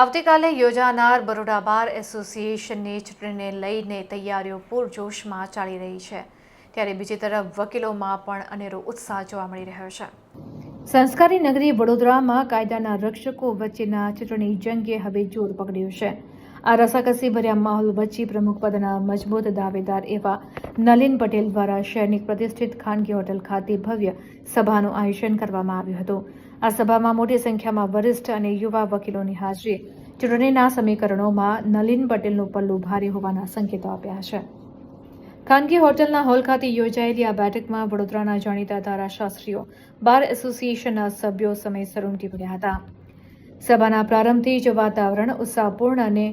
આવતીકાલે યોજાનાર બરોડા બાર એસોસિએશનની ચૂંટણીને લઈને તૈયારીઓ પૂરજોશમાં ચાલી રહી છે. ત્યારે બીજી તરફ વકીલોમાં પણ અનેરો ઉત્સાહ જોવા મળી રહ્યો છે. સંસ્કારી નગરી વડોદરામાં કાયદાના રક્ષકો વચ્ચેના ચૂંટણી જંગે હવે જોર પકડ્યું છે. આ રસાકસી ભર્યા માહોલ વચ્ચે પ્રમુખ પદના મજબૂત દાવેદાર એવા નલિન પટેલ દ્વારા શહેરની પ્રતિષ્ઠિત ખાનગી હોટલ ખાતે ભવ્ય સભાનું આયોજન કરવામાં આવ્યું હતું. આ સભામાં મોટી સંખ્યામાં વરિષ્ઠ અને યુવા વકીલોની હાજરી. ચૂંટણીના સમીકરણોમાં નલિન પટેલનું પલ્લું ભારે હોવાના સંકેતો આપ્યા છે. ખાનગી હોટલના હોલ ખાતે યોજાયેલી આ બેઠકમાં વડોદરાના જાણીતા ધારાશાસ્ત્રીઓ, બાર એસોસિએશનના સભ્યો સમયસર ઉમટી પડ્યા હતા. સભાના પ્રારંભથી જ વાતાવરણ ઉત્સાહપૂર્ણ અને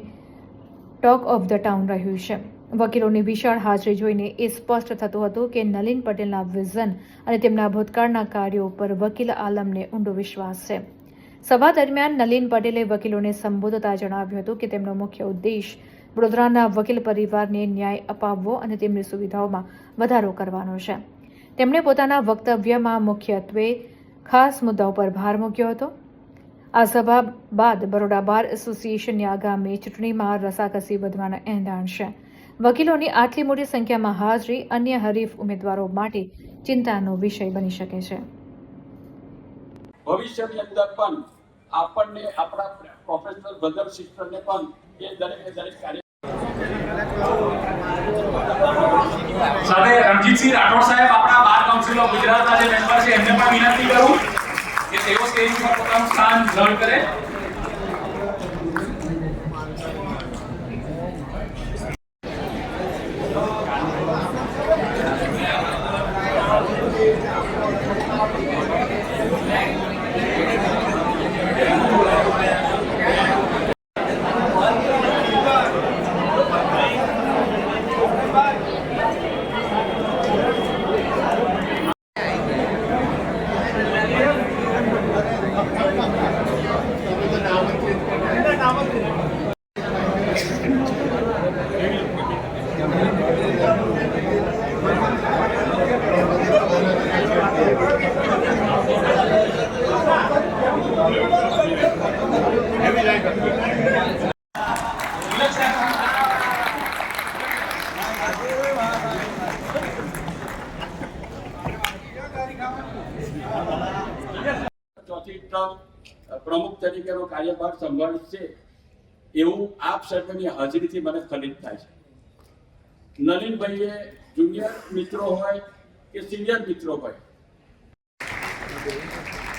ટોક ઓફ ધ ટાઉન રહ્યું છે. વકીલોની વિશાળ હાજરી જોઈને એ સ્પષ્ટ થતું હતું કે નલિન પટેલના વિઝન અને તેમના ભૂતકાળના કાર્યો પર વકીલ આલમને ઊંડો વિશ્વાસ છે. સભા દરમિયાન નલિન પટેલે વકીલોને સંબોધતા જણાવ્યું હતું કે તેમનો મુખ્ય ઉદ્દેશ વડોદરાના વકીલ પરિવારને ન્યાય અપાવવો અને તેમની સુવિધાઓમાં વધારો કરવાનો છે. તેમણે પોતાના વક્તવ્યમાં મુખ્યત્વે ખાસ મુદ્દાઓ પર ભાર મૂક્યો હતો. આ સભા બાદ બરોડા બાર એસોસિએશનની આગામી ચૂંટણીમાં રસાકસી વધવાના એંધાણ છે. વકીલોની આટલી મોટી સંખ્યામાં હાજરી અન્ય હરીફ ઉમેદવારો માટે ચિંતાનો વિષય બની શકે છે. ભવિષ્યની અંદર પણ આપણને આપણા પ્રોફેશનલ બ્રધર સિસ્ટરને પણ એ દરેક દરેક કાર્ય સાથે રણજીતસિંહ રાઠોડ સાહેબ આપણા બાર કાઉન્સિલ ઓફ ગુજરાતના જે મેમ્બર છે એમને પણ વિનંતી કરું કે તેઓ સ્ટેજ પર પોતાનું સ્થાન ગ્રહણ કરે. પ્રમુખ તરીકેનો કાર્યભાર સંભાળશે એવું આપ સર્વેની હાજરીથી મને ફલિત થાય છે. નલિનભાઈએ જુનિયર મિત્રો હોય કે સિનિયર મિત્રો હોય?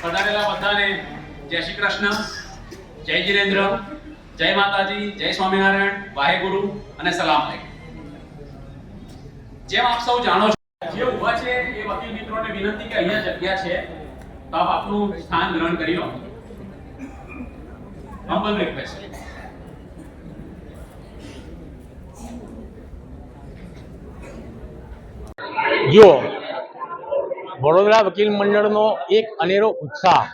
પધારેલા બધાને જય શ્રી કૃષ્ણ, જય જીરેન્દ્ર, જય માતાજી, જય સ્વામિનારાયણ, વાહેગુરુ અને સલામ જેમ આપ સૌ જાણો છો, જે ઊભા છે વિનંતી કે અહીંયા જગ્યા છે, તો આપ આપનું સ્થાન ગ્રહણ કરી લો. હમ્બલ રિક્વેસ્ટ જુઓ વડોદરા વકીલ મંડળનો એક અનેરો ઉત્સાહ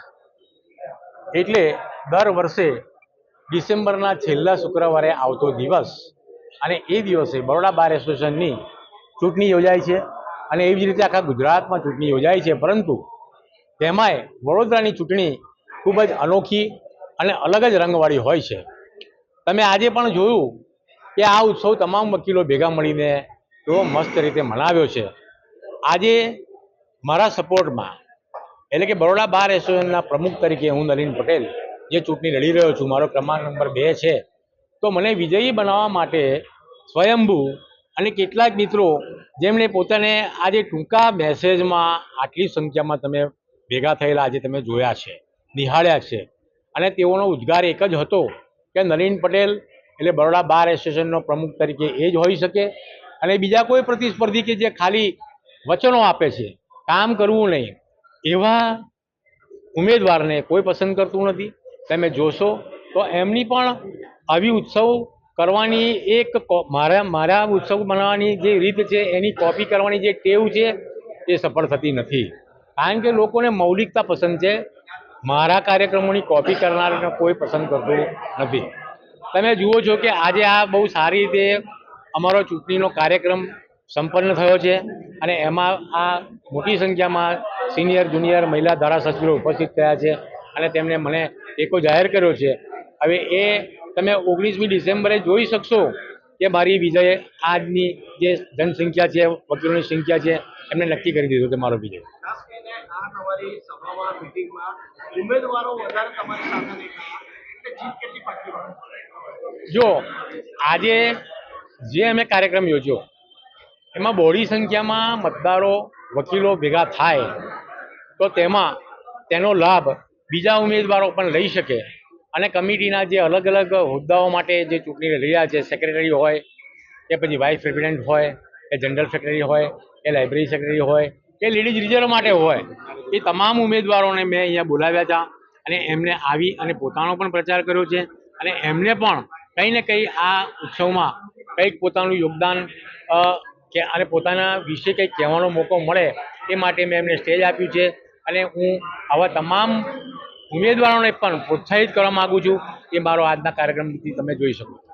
એટલે દર વર્ષે ડિસેમ્બરના છેલ્લા શુક્રવારે આવતો દિવસ અને એ દિવસે બરોડા બાર એસોસિએશનની ચૂંટણી યોજાય છે. અને એવી જ રીતે આખા ગુજરાતમાં ચૂંટણી યોજાય છે, પરંતુ તેમાંય વડોદરાની ચૂંટણી ખૂબ જ અનોખી અને અલગ જ રંગવાળી હોય છે. તમે આજે પણ જોયું કે આ ઉત્સવ તમામ વકીલો ભેગા મળીને તેઓ મસ્ત રીતે મનાવ્યો છે. આજે મારા સપોર્ટમાં, એટલે કે બરોડા બાર એસોસિએશનના પ્રમુખ તરીકે હું નલિન પટેલ, જે ચૂંટણી લડી રહ્યો છું, મારો ક્રમાંક નંબર બે છે, તો મને વિજયી બનાવવા માટે સ્વયંભૂ અને કેટલાક મિત્રો જેમણે પોતાને આજે ટૂંકા મેસેજમાં આટલી સંખ્યામાં તમે ભેગા થયેલા આજે તમે જોયા છે, નિહાળ્યા છે. અને તેઓનો ઉદ્ગાર એક જ હતો કે નલિન પટેલ એટલે બરોડા બાર એસોસિએશનનો પ્રમુખ તરીકે એ જ હોઈ શકે. અને બીજા કોઈ પ્રતિસ્પર્ધી કે જે ખાલી વચનો આપે છે, કામ કરવું નહીં, એવા ઉમેદવારને કોઈ પસંદ કરતું નથી. તમે જોશો તો એમની પણ આવી ઉત્સવ કરવાની એક મારા મારા ઉત્સવ બનાવવાની જે રીત છે, એની કોપી કરવાની જે ટેવ છે, એ સફળ થતી નથી. કારણ કે લોકોને મૌલિકતા પસંદ છે. મારા કાર્યક્રમોની કોપી કરનારને કોઈ પસંદ કરતું નથી. તમે જુઓ છો કે આજે આ બહુ સારી રીતે અમારો ચૂંટણીનો કાર્યક્રમ સંપન્ન થયો છે અને એમાં આ મોટી સંખ્યામાં સિનિયર જુનિયર મહિલા ધારાસભ્યો ઉપસ્થિત થયા છે અને તેમણે મને ટેકો જાહેર કર્યો છે. હવે એ તમે ઓગણીસમી ડિસેમ્બરે જોઈ શકશો કે મારી વિજય આજની જે જનસંખ્યા છે વકીલોની સંખ્યા છે એમને નક્કી કરી દીધું કે મારો વિજય. જો આજે જે અમે કાર્યક્રમ યોજ્યો એમાં બહોળી સંખ્યામાં મતદારો વકીલો ભેગા થાય તો તેમાં તેનો લાભ બીજા ઉમેદવારો પણ લઈ શકે. અને કમિટીના જે અલગ અલગ હોદ્દાઓ માટે જે ચૂંટણી રહ્યા છે સેક્રેટરી હોય, કે પછી વાઇસ પ્રેસિડેન્ટ હોય, કે જનરલ સેક્રેટરી હોય, કે લાઇબ્રેરી સેક્રેટરી હોય, કે લેડીઝ રિઝર્વ માટે હોય, એ તમામ ઉમેદવારોને મેં અહીંયા બોલાવ્યા હતા અને એમને આવી અને પોતાનો પણ પ્રચાર કર્યો છે અને એમને પણ કંઈ ને કંઈ આ ઉત્સવમાં કંઈક પોતાનું યોગદાન કે અને પોતાના વિશે કંઈક કહેવાનો મોકો મળે એ માટે મેં એમને સ્ટેજ આપ્યું છે અને હું આવા તમામ ઉમેદવારોને પણ પ્રોત્સાહિત કરવા માગું છું. એ મારો આજના કાર્યક્રમથી તમે જોઈ શકો